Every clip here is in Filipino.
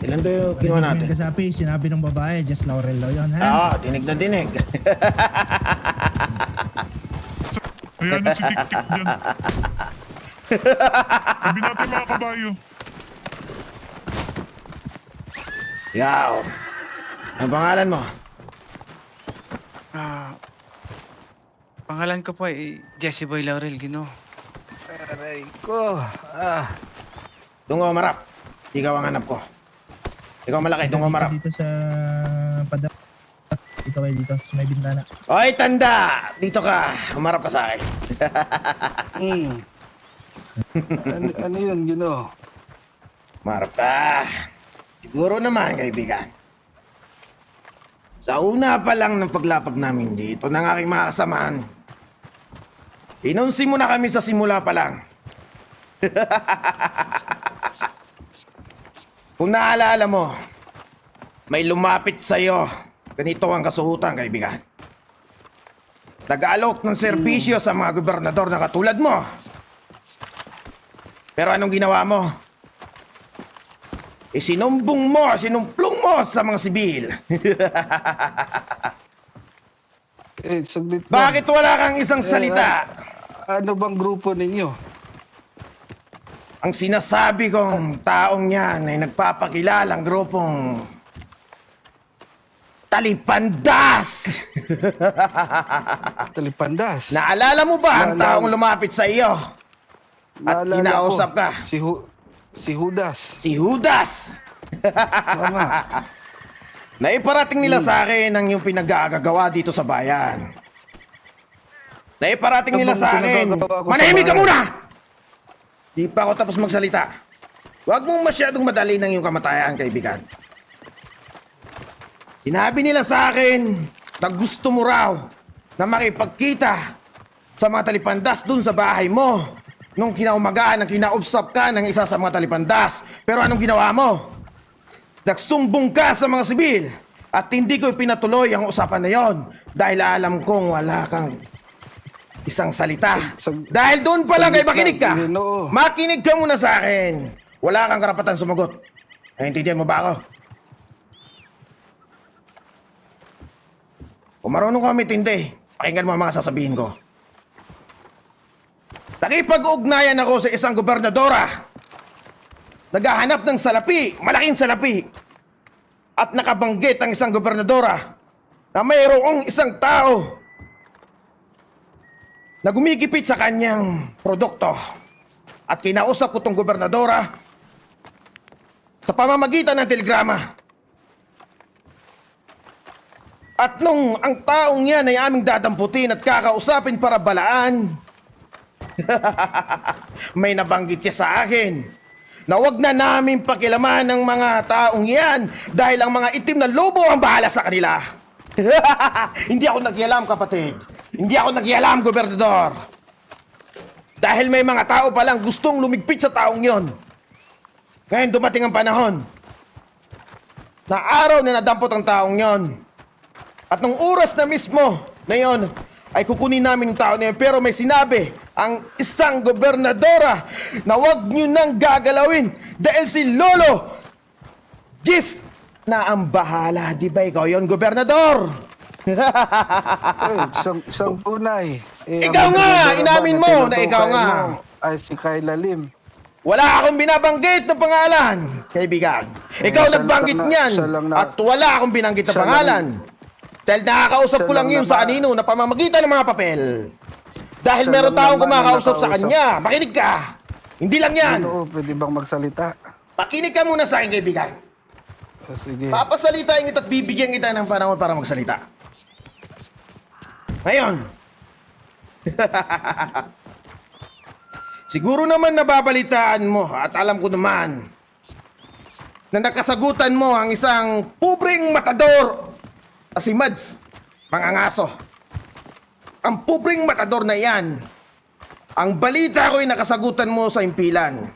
Ilan ba yung kinuha natin? Kasapi, sinabi ng babae, just Laurel daw yun, ha? Ah, dinig na dinig. Ayan na si Tik-Tik dyan. Sabi natin mga kabayo. Yaw. Ang pangalan mo? Ah, pangalan ko po ay Jesse Boy Laurel Gino. Aray ko. Ah. Tungo marap. Ikaw ang hanap ko. Ikaw malaki, tungo Dito, marap. Dito sa pada. Dito kayo dito, sa may bintana. Oy, tanda! Dito ka. Umarap ka sa akin. Mm. ano, ano yun, Gino? Umarap ka. Siguro naman, kaibigan. Sa una pa lang ng paglapag namin dito ng aking mga kasamaan, inunsi mo na kami sa simula pa lang. Kung naalala mo, may lumapit sa'yo. Ganito ang kasuhutan, kaibigan. Nag-aalok ng serbisyo sa mga gobernador na katulad mo. Pero anong ginawa mo? Isinumbong mo, sinumplong mo sa mga sibil. Eh, saglit lang. Bakit wala kang isang salita? Ano bang grupo ninyo? Ang sinasabi kong taong yan ay nagpapakilalang grupong Talipandas! Talipandas. Naalala mo ba ang Naalala. taong lumapit sa iyo? At Naalala kinausap ko, ka? Si, Hu- si Judas. Si Judas! Tama. Naiparating nila sa akin ang yung pinag-aagagawa dito sa bayan. Naiparating nila Ano bang sa akin. pinagagawa ko sa Manahimik ka bayan? muna! Di pa ako tapos magsalita. Huwag mong masyadong madali ng iyong kamatayan, kaibigan. Sinabi nila sa akin na gusto mo raw na makipagkita sa mga talipandas dun sa bahay mo. Nung kinaumagaan, nang kinaupsap ka ng isa sa mga talipandas. Pero anong ginawa mo? Nagsumbong ka sa mga sibil at hindi ko pinatuloy ang usapan na yon dahil alam kong wala kang isang salita. Sag- dahil doon pa lang ay makinig ka. Ginoo. Makinig ka muna sa akin. Wala kang karapatan sumagot. Naintindihan mo ba ako? Kung marunong ka mitindi, pakinggan mo ang mga sasabihin ko. Nakipag-ugnayan ako sa isang gobernadora naghahanap ng salapi, malaking salapi. At nakabanggit ang isang gobernadora na mayroong isang tao na gumigipit sa kanyang produkto. At kinausap ko tong gobernadora sa pamamagitan ng telegrama. At nung ang taong yan ay aming dadamputin at kakausapin para balaan, may nabanggit niya sa akin na wag na namin pakilaman ng mga taong yan dahil ang mga itim na lobo ang bahala sa kanila. Hindi ako nagialam, kapatid. Hindi ako nagialam, gobernador. Dahil may mga tao palang gustong lumigpit sa taong yon. Ngayon dumating ang panahon na araw na nadampot ang taong yon. At nung oras na mismo na yon, ay kukunin namin yung tao na yun. Pero may sinabi ang isang gobernadora na wag nyo nang gagalawin dahil si Lolo Gis na ang bahala. Di ba ikaw yon gobernador? Eh, isang, isang tunay. Eh, Ikaw ang nga! Inamin mo na tinutukoy ikaw nga. mo Ay, si Kayla Lim. Wala akong binabanggit na pangalan, kaibigan. Ikaw siya nagbanggit lang na- niyan siya lang na- at wala akong binanggit na siya pangalan. Dahil nakakausap siya ko lang lang yun sa naman- anino na pamamagitan ng mga papel. Dahil Siya meron lang taong naman ang kumakausap sa nakausap. kanya. Makinig ka. Hindi lang yan. Ano, pwede bang magsalita? Pakinig ka muna sa akin, kaibigan. Ah, Sige. Papasalitain kita at bibigyan kita ng panahon para magsalita. Ngayon. Siguro naman nababalitaan mo at alam ko naman na nakasagutan mo ang isang pubring matador na si Mads Mangangaso. Ang pubring matador na yan, ang balita ko ay nakasagutan mo sa impilan.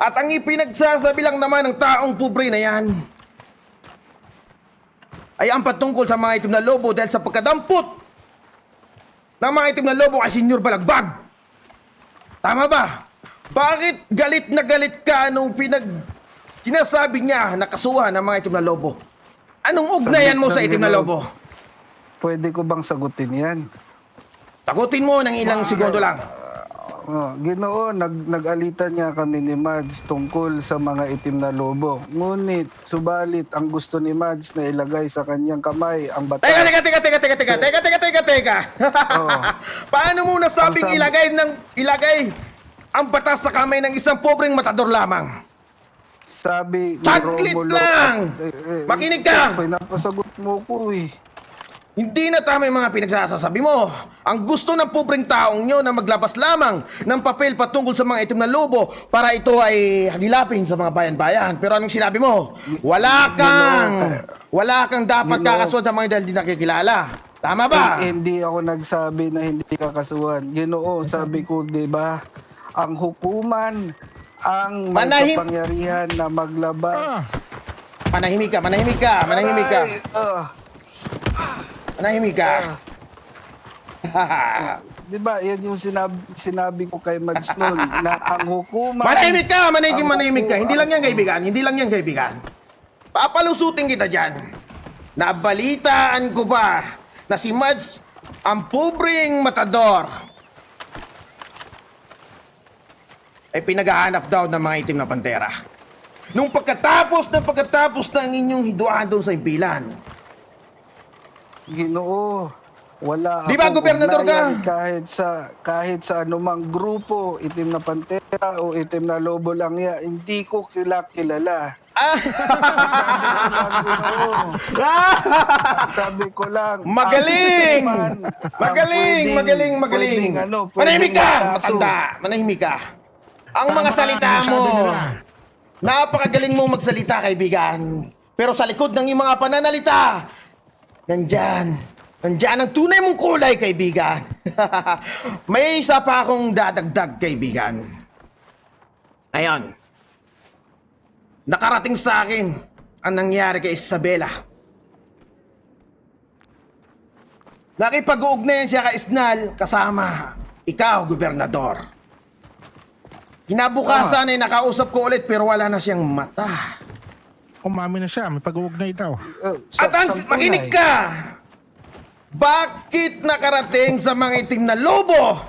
At ang ipinagsasabi lang naman ng taong pubre na yan ay ang patungkol sa mga itim na lobo dahil sa pagkadampot ng mga itim na lobo kay Senyor Balagbag. Tama ba? Bakit galit na galit ka nung pinag Sinasabi niya nakasuhan ng mga itim na lobo. Anong ugnayan mo sa itim na lobo? Pwede ko bang sagutin yan? Tagutin mo ng ilang segundo lang. Oh, ginoo, nag, nag-alitan niya kami ni Mads tungkol sa mga itim na lobo. Ngunit, subalit, ang gusto ni Mads na ilagay sa kanyang kamay ang batas. Teka, teka, teka, teka, teka, teka, teka, teka, teka, teka. Paano mo nasabing sabi, ilagay ng ilagay ang batas sa kamay ng isang pobreng matador lamang? Sabi ni Saglit Romulo. lang! At, eh, eh, Makinig ka! Eh, Pinapasagot mo ko eh. Hindi na tama yung mga pinagsasasabi mo. Ang gusto ng pobreng taong nyo na maglabas lamang ng papel patungkol sa mga itim na lobo para ito ay hagilapin sa mga bayan-bayan. Pero anong sinabi mo? Wala kang, wala kang dapat kakasuhan sa mga dahil di nakikilala. Tama ba? Eh, hindi ako nagsabi na hindi kakasuhan. Ginoo, sabi ko, di ba, ang hukuman ang may Manahim- kapangyarihan na maglabas. Manahimik ka, manahimik ka, manahimik ka. Aray, ah. Manahimik ka. Di ba, yan yung sinabi, sinabi ko kay Mads noon, na ang hukuman... manahimik ka, manahimik, manahimik ka. Hindi lang yan kaibigan, hindi lang yan kaibigan. Papalusutin kita dyan. Nabalitaan ko ba na si Mads ang pobreng matador ay pinaghahanap daw ng mga itim na pantera. Nung pagkatapos na pagkatapos ng inyong hiduan doon sa impilan, Ginoo, wala Di ba, akong gobernador ka? ugnayan kahit sa kahit sa anumang grupo, itim na pantera o itim na lobo lang ya, hindi ko kila kilala. ah, Sabi ko lang, Magaling! ang hukuman, ang Magaling, pwedeng- magaling, magaling. pwedeng ano, pwedeng Manahimik ka, matanda. Manahimik ka. Ang mga salita mo, napakagaling mong magsalita, kaibigan. Pero sa likod ng iyong mga pananalita, nandyan, nandyan ang tunay mong kulay, kaibigan. May isa pa akong dadagdag, kaibigan. Ayon. Nakarating sa akin ang nangyari kay Isabela. Nakipag-uugnayan siya kay Isnal kasama ikaw, gobernador. Kinabukasan ay nakausap ko ulit pero wala na siyang mata. Umami na siya, may pag-uugnay daw. Eh, sa- At ang makinig tunay. ka! Bakit nakarating sa mga itim na lobo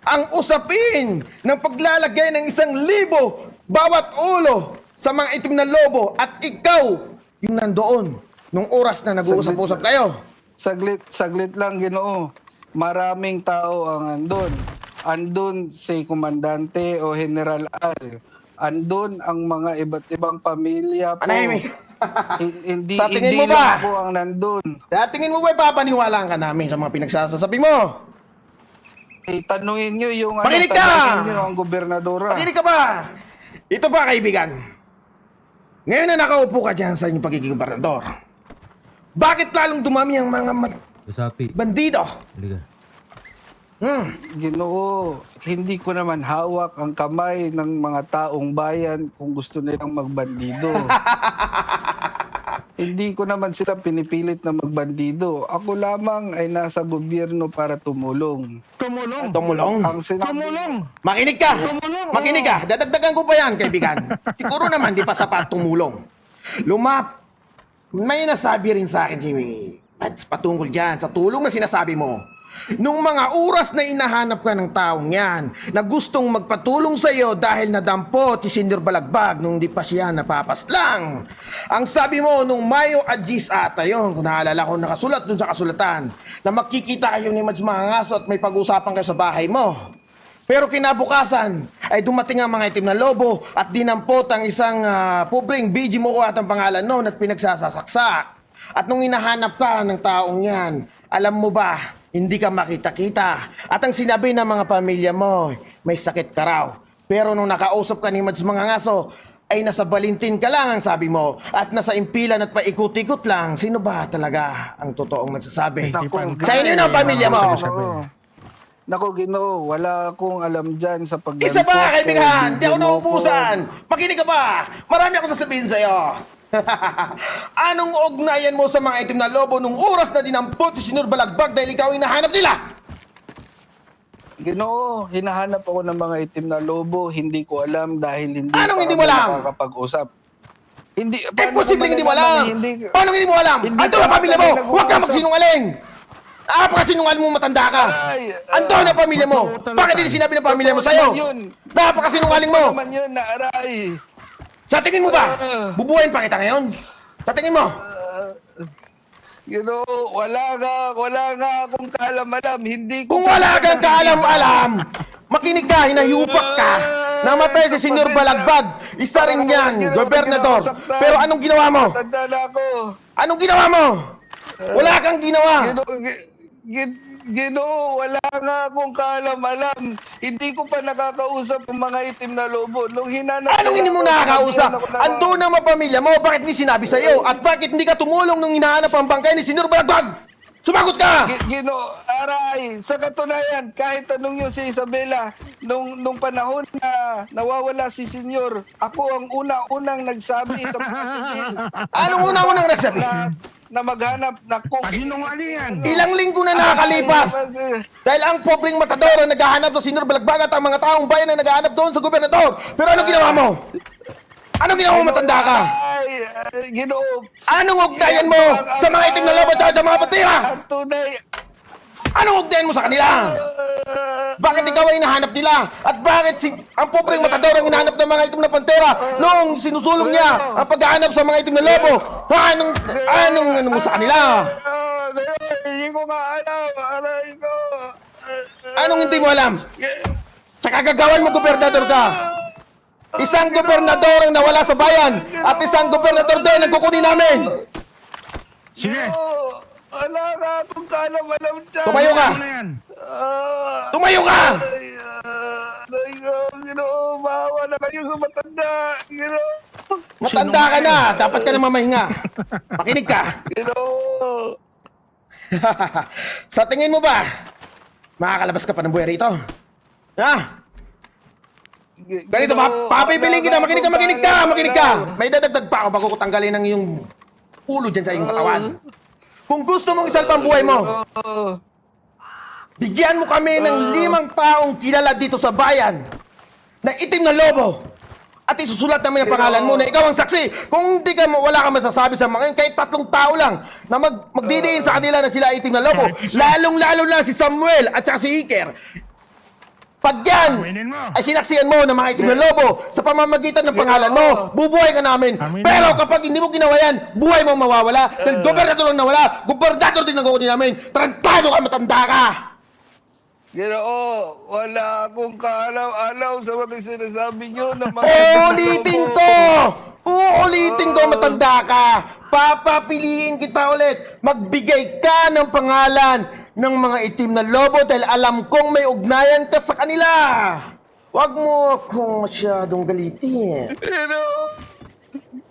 ang usapin ng paglalagay ng isang libo bawat ulo sa mga itim na lobo at ikaw yung nandoon nung oras na nag-uusap-usap kayo? Saglit, saglit lang, Ginoo. Maraming tao ang andun. Andun si komandante o General Al. Andun ang mga iba't ibang pamilya po. Manahimik. Hin- hindi, Sa tingin hindi mo ba? lang ako ang nandun. Kaya tingin mo ba papaniwalaan ka namin sa mga pinagsasasabi mo? Eh, tanungin nyo yung Makinig ka! tanungin nyo ang gobernadora. Pakinig ka ba? Ito pa, kaibigan. Ngayon na nakaupo ka dyan sa inyong pagiging gobernador. Bakit lalong dumami ang mga mat- Usapi. bandido? Liga. Hmm. Ginoo, hindi ko naman hawak ang kamay ng mga taong bayan kung gusto nilang magbandido. hindi ko naman sila pinipilit na magbandido. Ako lamang ay nasa gobyerno para tumulong. Tumulong! Tumulong. Ang sinabi, Tumulong! Makinig ka. Tumulong, Makinig ka. Dadagdagan ko pa yan, kaibigan. Siguro naman, di pa sapat tumulong. Lumap. May nasabi rin sa akin si Mads patungkol dyan sa tulong na sinasabi mo. Nung mga oras na inahanap ka ng taong yan na gustong magpatulong sa iyo dahil nadampot si Senior Balagbag nung di pa siya napapaslang. Ang sabi mo nung Mayo Agis ata yun, kung naalala ko nakasulat dun sa kasulatan, na makikita kayo ni Mads Mangangaso at may pag-usapan kayo sa bahay mo. Pero kinabukasan ay dumating ang mga itim na lobo at dinampot ang isang ah, pobreng BG mo at ang pangalan noon at pinagsasasaksak. At nung hinahanap ka ng taong yan, alam mo ba, hindi ka makita-kita. At ang sinabi ng mga pamilya mo, may sakit ka raw. Pero nung nakausap ka ni Mads Mangangaso, ay nasa Balintin ka lang ang sabi mo at nasa impilan at paikot-ikot lang. Sino ba talaga ang totoong nagsasabi? Naku, Sa inyo na, pamilya mo. Naku, Ginoo, wala akong alam dyan sa pag Isa ba, kaibigan? Hindi ako naubusan. Makinig ka ba? Marami akong sasabihin sa'yo. Anong ugnayan mo sa mga itim na lobo nung oras na dinampot si Sinur Balagbag dahil ikaw ang hinahanap nila? Ginoo, hinahanap ako ng mga itim na lobo, hindi ko alam dahil hindi Anong hindi mo alam? nakakapag-usap. Hindi, Eh, paano posibleng hindi mo alam. Hindi, Paano hindi mo alam? Hindi Ando pa na pamilya mo. kami Huwag ka nag-uusap. magsinungaling. Napakasinungaling mo matanda ka. Ay, Ando na pamilya mo. Totoo talaga. Bakit hindi sinabi ng pamilya mo Totoo sa'yo? naman yun. Napakasinungaling mo. naman yun na aray. Sa tingin mo ba? Bubuhayin pa kita ngayon? Sa tingin mo? You know, wala nga, wala nga akong kaalam-alam. Hindi ko... Kung wala kang kaalam-alam, makinig ka, hinahiupak ka. Namatay si Senyor Balagbag. Isa rin yan, gobernador. Pero anong ginawa mo? Tanda na ako. Anong ginawa mo? Wala kang ginawa. Gino, gi- gi- Gino, wala nga akong kaalam-alam. Hindi ko pa nakakausap ang mga itim na lobo. Nung hinanap Anong hindi mo nakakausap? Ando na mga pamilya mo, bakit hindi sinabi sa'yo? At bakit hindi ka tumulong nung hinahanap ang bangkay ni Senyor Balagbag? Sumagot ka! Gi- Gino, aray, sa katunayan, kahit tanong yung si Isabela, nung, nung panahon na nawawala si Senyor, ako ang una-unang nagsabi sa mga Anong unang-unang nagsabi? na, na maghanap na kung... Pasinungalingan. Ilang linggo na nakakalipas. Dahil ang pobreng matador ang naghahanap sa Senyor Balagbag at ang mga taong bayan na naghahanap doon sa gobernador. Pero anong ginawa mo? Anong ginawa mo matanda ka? Ay, ay, Ginoo, Anong ugnayan mo sa mga itim na lobo at sa mga patira? ang tunay, Anong ugnayan mo sa kanila? Bakit ikaw ay hinahanap nila? At bakit si ang pobreng matador ang hinahanap ng mga itim na pantera noong sinusulong niya ang paghahanap sa mga itim na lobo? Ha, anong, anong ano mo sa kanila? Hindi ko maalam, aray ko. Anong hindi mo alam? Sa kagagawan mo, gobernador ka. Isang gobernador ang nawala sa bayan at isang gobernador din ang kukunin namin. Sige. Wala nga akong kaalam-alam dyan. Tumayo ka! Ano na yan? Ah, Tumayo ka! ay, ah, ay, oh, Ginoo, bawa na kayo sa matanda. Ginoo, Matanda ka na, dapat ka na mamahinga. Makinig ka. Ginoo. sa tingin mo ba, makakalabas ka pa ng buhay rito? Ha? Gi- Ganito? Ginoo, Papipiling kita, wala makinig ka, akong makinig ka, makinig ka. May dadagdag pa ako bago ko tanggalin ang iyong ulo dyan sa iyong katawan. Kung gusto mong isalpang buhay mo, bigyan mo kami ng limang taong kilala dito sa bayan na itim na lobo. At isusulat namin ang pangalan mo na ikaw ang saksi. Kung hindi ka, wala ka masasabi sa mga yun, kahit tatlong tao lang na mag, magdidiin sa kanila na sila itim na lobo. Lalong-lalo na si Samuel at saka si Iker. Pag yan, ay sinaksiyan mo ng mga itim na lobo sa pamamagitan ng pangalan mo, bubuhay ka namin. Pero kapag hindi mo ginawa yan, buhay mo mawawala. Dahil gobernador ang nawala, gobernador din ang kukunin namin. Tarantado ka, matanda ka! Ginoo, wala akong kaalam-alam sa mga sinasabi niyo na mga... Uulitin ko! Uulitin ko, matanda ka! Papapiliin kita ulit. Magbigay ka ng pangalan ng mga itim na lobo dahil alam kong may ugnayan ka sa kanila. Huwag mo akong masyadong galitin. Pero...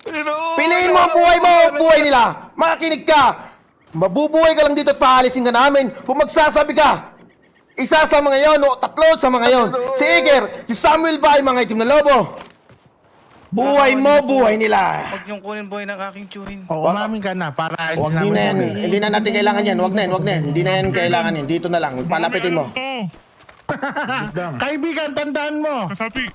Pero... Piliin mo ang buhay mo at buhay nila. Makinig ka. Mabubuhay ka lang dito at paalisin ka namin. Kung magsasabi ka, isa sa mga yon o tatlo sa mga yon. Si Iger, si Samuel ba ay mga itim na lobo? Buhay mo, buhay nila. Huwag niyong kunin boy ng aking chewin. O, umamin ka na para Huwag hindi din na yan. Hindi na natin kailangan yan. Huwag na yan, huwag na yan. Hindi na yan kailangan yan. Dito na lang. Palapitin mo. Kaibigan, tandaan mo. Kasapi.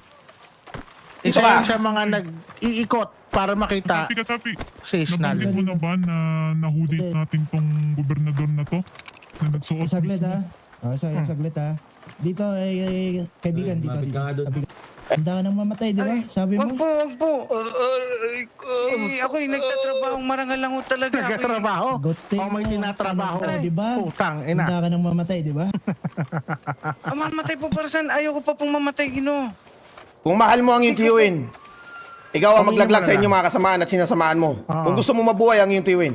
Dito Isa ka. sa mga nag-iikot para makita Kasapi, kasapi. si Isnal. Nabanggit mo na ba na nahuli natin tong gobernador na to? Na nagsuot Saglit ha. Oh, so, saglit ha. Dito ay, ay kaibigan dito dito. Handa ka nang mamatay, di ba? Sabi Wag mo. po, wag po. Ko. Eh, ako'y nagtatrabahong marangal lang ho talaga. Ako'y- Nagkatrabaho. Sagutin O may mo. tinatrabaho. Ano, di ba? Putang, ina. Handa ka nang mamatay, di ba? Ah, mamatay po para saan? Ayoko pa pong mamatay, Gino. Kung mahal mo ang iyong tiyuin, ikaw ang Pamilya maglaglag mo sa inyong mga kasamaan at sinasamaan mo. Oo. Kung gusto mo mabuhay ang iyong tiyuin,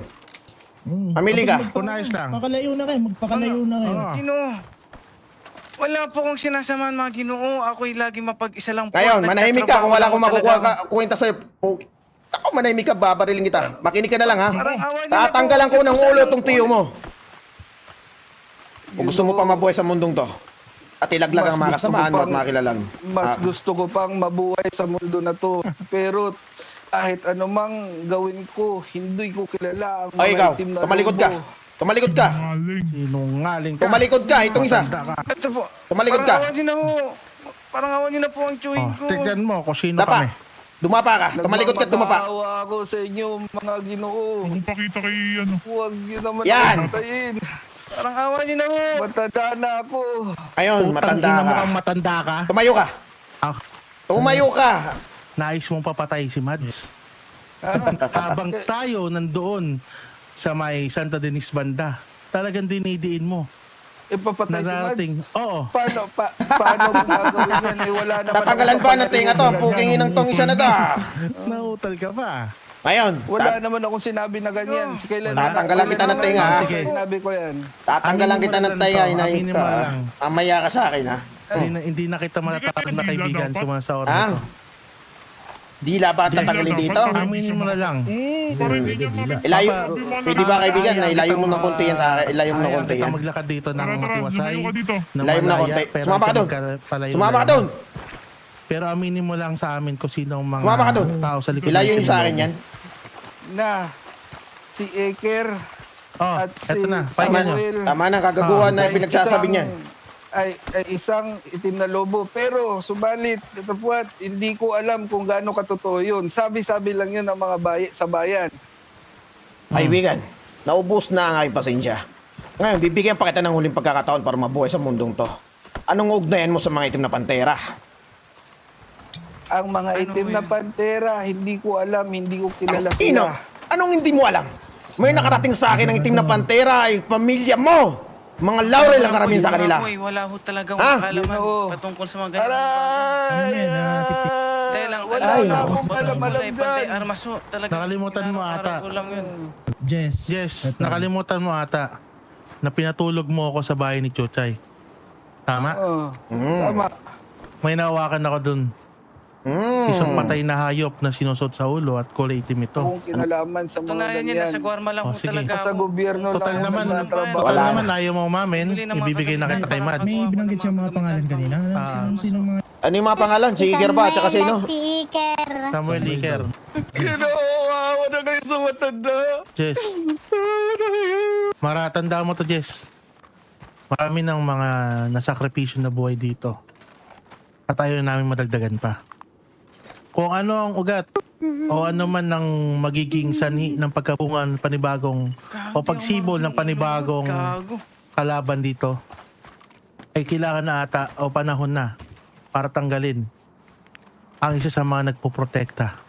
Hmm. Pamili ka. Tapos magpa- Unayos lang. Pakalayo na kayo, magpakalayo na kayo. Oo. Gino. Wala po kong sinasamahan mga Ginoo. Ako'y lagi mapag-isa lang po. Ngayon, manahimik ka kung wala akong makukuha ka, kwenta sa'yo. Pu- Ako, manahimik ka, babariling kita. Makinig ka na lang, ha? Parang awa po. Tatanggalan ko ng ulo itong tiyo mo. Kung gusto mo pa mabuhay sa mundong to, at ilaglag ang mga Mas gusto kasamaan ko mo at pang- mga kilalang. Mas Ah, gusto ko pang mabuhay sa mundo na to. Pero kahit anumang gawin ko, hindi ko kilala ang Ay, ikaw, itim na tumalikod lobo. Tumalikod ka. Sinungaling. Sinungaling ka. Tumalikod ka, itong isa. Matanda ka. Ito po. Tumalikod Parang ka. awa niyo na ho. Parang awa niyo na po ang chewin Oh, ko. tignan mo kung sino Dapa. kami. Dumapa ka. Tumalikod ka, dumapa. Nagmamakaawa ako sa inyo, mga ginoo. Kung pakita kay ano. Huwag yun naman Yan. ako patayin. Parang awa niyo na ho. Matanda na ako. Ayun, Putang matanda ina ka. mukhang matanda ka. Tumayo ka. Ah, Tumayo ka. nais mong papatay si Mads. Ah, Habang tayo nandoon sa may Santa Denis banda, talagang dinidiin mo. Ipapatay si Mads. Nararating. Oo. Paano, pa, paano mo gagawin yan? Eh, wala naman Tatanggalan akong ba ng tinga to? Ang puking inang tong isa na to. Nautal ka pa. Ngayon, Wala tat- naman akong sinabi na ganyan. Kailan Wala. Tatanggalan kita ng tinga? Sige. Sinabi ko yan. tatanggalan kita ng. Inayip Aminin ka. Mamaya ka sa akin, ha? Hindi na, hindi na kita matatawag na kaibigan sa mga sa oras Ha? na to. Dila ba tatanggalin dito? Aminin mo na lang. Oo, para hindi niya makita. Ilayo, Sabi mo na- pwede ba kaibigan na ilayo mo ng konti yan sa akin? Ilayo mo ng konti yan. maglakad dito ng na Ilayo mo ng konti. pero Sumama ka hindi doon. Sumama ka doon. Pero aminin mo lang sa amin kung sino ang mga Sumama ka doon. tao sa likod. Ilayo niyo sa akin yan. Na, si Eker Oh, at si eto na. Tama. Samuel tama na, kagaguhan na ay pinagsasabi isang- niyan. Ay, ay isang itim na lobo. Pero, subalit, ito po at hindi ko alam kung gaano katotoo yun. Sabi-sabi lang yun ng mga bayi, sa bayan. Kaibigan, naubos na ang aking pasensya. Ngayon, bibigyan pa kita ng huling pagkakataon para mabuhay sa mundong to. Anong ugnayan mo sa mga itim na pantera? Ang mga itim na pantera, hindi ko alam, hindi ko kilala Ang ino, sila. anong hindi mo alam? May nakarating sa akin ng itim na pantera ay pamilya mo. Mga laurel ang karamihan sa kanila. Wala, eh. wala ho talagang Ha? kaalaman Ginoo. patungkol sa mga ganyan. Aray! Ano yan, ah, tik-tik? Dahil lang, Wala Ay, na akong alam alam Sa ipante, dyan. armas ho, talaga. Nakalimutan mo ata. Ko lang yun. Jess. Yes, eto. nakalimutan mo ata na pinatulog mo ako sa bahay ni Chuchay. Tama? Oh, Mm. tama. May nawakan ako dun. Mm. Isang patay na hayop na sinusot sa ulo at kulay itim ito. Akong kinalaman sa mga Tunayan niya, ganyan. nasa Guarma lang Oh, sige. talaga Sa gobyerno Total lang naman, nagtatrabaho. total Wala naman na. ayaw mo umamin, Bili ng mga ibibigay na kita kay Mads. May binanggit siya mga pangalan kanina. Ano, Ah. sino, sino mga... Ano yung mga pangalan? Si Iker ba? Tsaka sino? Si Iker. Samuel Iker. Kinaawa na kayo sa matanda. Jess. Maratanda mo to, Jess. Marami ng mga nasakripisyo na buhay dito. At ayaw namin madagdagan pa. Kung ano ang ugat o ano man ang magiging sanhi ng pagkapungan panibagong o pagsibol ng panibagong kalaban dito ay kailangan na ata o panahon na para tanggalin ang isa sa mga nagpoprotekta.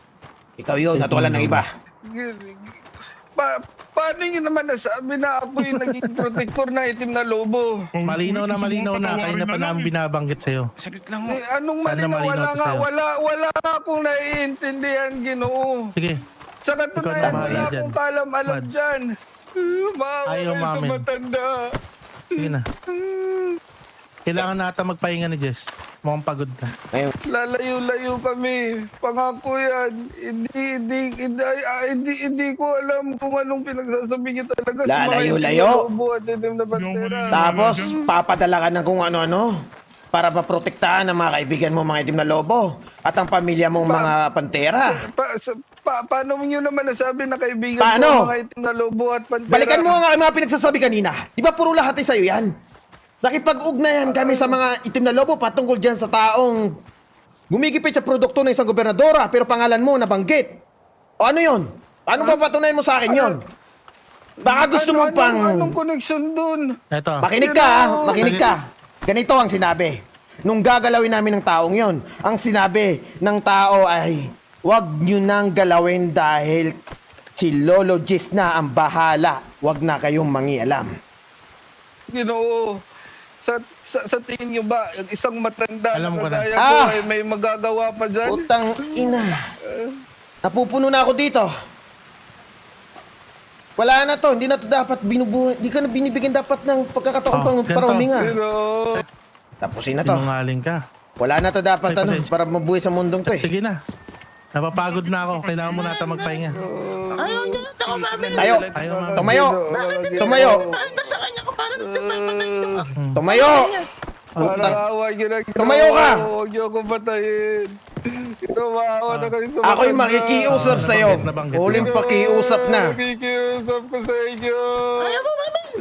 Ikaw yun, natuwalan ng iba. Pa paano nyo naman nasabi na ako yung naging protector na itim na lobo? Malinaw na malinaw na, kanina pa namin binabanggit sa'yo. Saglit lang ho. Eh, anong malinaw? malinaw Wala to nga, sa'yo. wala, wala nga akong naiintindihan, ginoo. Sige, Sa katunayan, na wala dyan. akong kalam-alam Mads. dyan. Maawa Ayaw kayo sa mamin. matanda. sige na. Kailangan na ata magpahinga ni Jess. Mukhang pagod. Ngayon, Lalayo-layo kami. Pangako yan. Hindi, hindi, hindi, ah, hindi, hindi ko alam kung anong pinagsasabi niyo talaga sa mga Lalayo-layo? itim na lobo at itim na bandera. tapos papadala ka ng kung ano-ano para maprotektahan ang mga kaibigan mo mga itim na lobo at ang pamilya mong mga pantera. Pa, sa, pa, paano niyo naman nasabi na kaibigan Paano? ang mga itim na lobo at pantera? Balikan mo ang aking mga pinagsasabi kanina. Di ba puro lahat ay sa'yo yan? Nakipag-ugnayan kami sa mga itim na lobo patungkol dyan sa taong gumigipit sa produkto ng isang gobernadora pero pangalan mo nabanggit. O ano yon? Paano ba patunayan mo sa akin yon? Baka gusto mo Ano- pang... Anong, connection dun? Eto. Makinig ka, makinig ka. Ganito ang sinabi. Nung gagalawin namin ng taong yon, ang sinabi ng tao ay, wag nyo nang galawin dahil si Lolo Gis na ang bahala. Wag na kayong mangialam. Ginoo. Sa, sa, sa tingin niyo ba, yung isang matanda Alam na ko na. kagaya ko Ah! ay may magagawa pa dyan? Utang ina. Napupuno na ako dito. Wala na to, hindi na to dapat binubuhay. Hindi ka na binibigyan dapat ng pagkakataon Oh, pang ganito. para huminga. Ginoo. Tapusin na to. Sinungaling ka. Wala na to dapat Ay, ano, pasensya. para mabuhay sa mundong to eh. Sige na. Napapagod na ako. Kailangan mo nata magpahinga. Tayo. Ayaw mami. Tumayo. Ginoo. Tumayo. Tumayo. Parang Utang. awa niyo na. Ginoo. Tumayo ka! Huwag niyo akong patayin. Tumawa na kayo sa Ako'y makikiusap sa'yo. Nabanggit, nabanggit. Huling pakiusap na. Makikiusap ko sa inyo.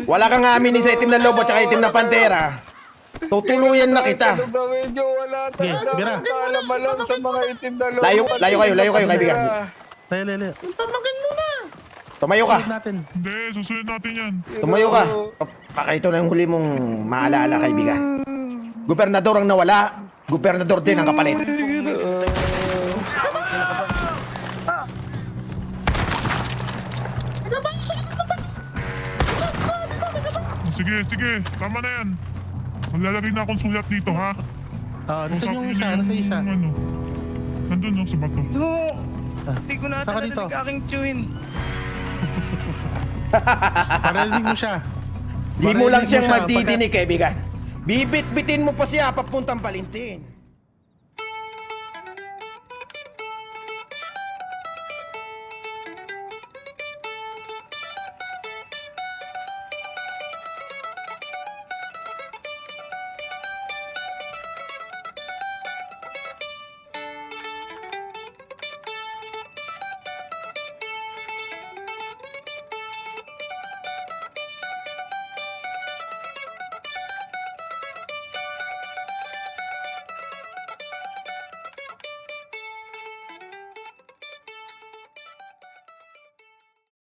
Wala kang aminin sa itim na lobo at itim na pantera. Tutuluyan na kita. Ano nyo? Wala Sige, talaga Bira. akong kaalam-alam sa mga itim na lobo. Layo- layo kayo, layo kayo, kaibigan. Tayo, lele. Tumayo ka. Natin. Hindi, susunod natin yan. Tumayo ka. Baka ito na yung huli mong maalala, kaibigan. Gobernador ang nawala. Gobernador din ang kapalit. Sige, sige. Tama na yan. Maglalagay na akong sulat dito, ha? Ah, nasa yung isa, nasa isa. yung Ano. Nandun, no, sa bato. No! Ah, Hindi ko na saka ata dito. narinig aking chewin. Parinig mo siya. Di mo lang siyang siya, magdidinig, kaibigan. Bibit-bitin mo pa siya papuntang Balintin.